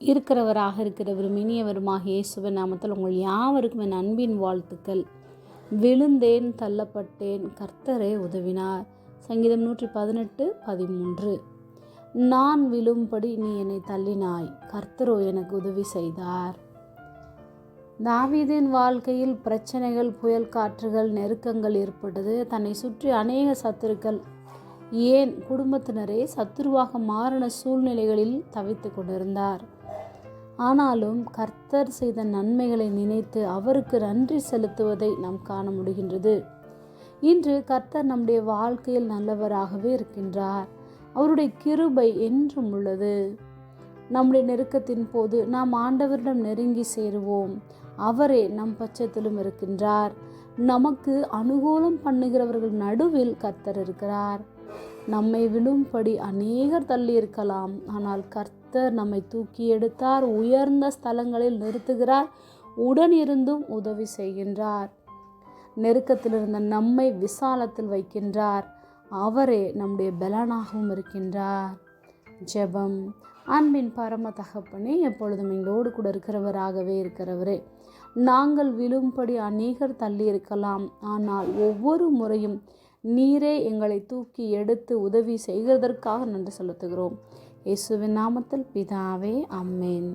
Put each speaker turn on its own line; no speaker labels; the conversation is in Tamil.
இருக்கிறவராக இருக்கிறவரும் இனியவருமாக இயேசுவின் நாமத்தில் உங்கள் யாவருக்கும் என் அன்பின் வாழ்த்துக்கள். விழுந்தேன் தள்ளப்பட்டேன் கர்த்தரே உதவினார். சங்கீதம் நூற்றி பதினெட்டு பதிமூன்று. நான் விழும்படி நீ என்னை தள்ளினாய் கர்த்தரோ எனக்கு உதவி செய்தார். தாவீதின் வாழ்க்கையில் பிரச்சனைகள் புயல் காற்றுகள் நெருக்கங்கள் ஏற்பட்டது. தன்னை சுற்றி அநேக சத்துருக்கள் ஏன் குடும்பத்தினரே சத்துருவாக மாறின சூழ்நிலைகளில் தவித்து கொண்டிருந்தார். ஆனாலும் கர்த்தர் செய்த நன்மைகளை நினைத்து அவருக்கு நன்றி செலுத்துவதை நாம் காண முடிகின்றது. இன்று கர்த்தர் நம்முடைய வாழ்க்கையில் நல்லவராகவே இருக்கின்றார். அவருடைய கிருபை என்றும் உள்ளது. நம்முடைய நெருக்கத்தின் போது நாம் ஆண்டவரிடம் நெருங்கி சேருவோம். அவரே நம் பட்சத்திலும் இருக்கின்றார். நமக்கு அனுகூலம் பண்ணுகிறவர்கள் நடுவில் கர்த்தர் இருக்கிறார். நம்மை விழும்படி அநேகர் தள்ளி இருக்கலாம் ஆனால் கர்த்தர் நம்மை தூக்கி எடுத்தார் உயர்ந்த ஸ்தலங்களில் நிறுத்துகிறார் உடனிருந்தும் உதவி செய்கின்றார். நெருக்கத்தில் இருந்த நம்மை விசாலத்தில் வைக்கின்றார். அவரே நம்முடைய பலனாகவும் இருக்கின்றார். ஜெபம். அன்பின் பரம தகப்பனே எப்பொழுதும் எங்களோடு கூட இருக்கிறவராகவே இருக்கிறவரே நாங்கள் விழும்படி அநேகர் தள்ளி இருக்கலாம் ஆனால் ஒவ்வொரு முறையும் நீரே எங்களை தூக்கி எடுத்து உதவி செய்கிறதற்காக நன்றி செலுத்துகிறோம். இயேசுவின் நாமத்தில் பிதாவே அம்மேன்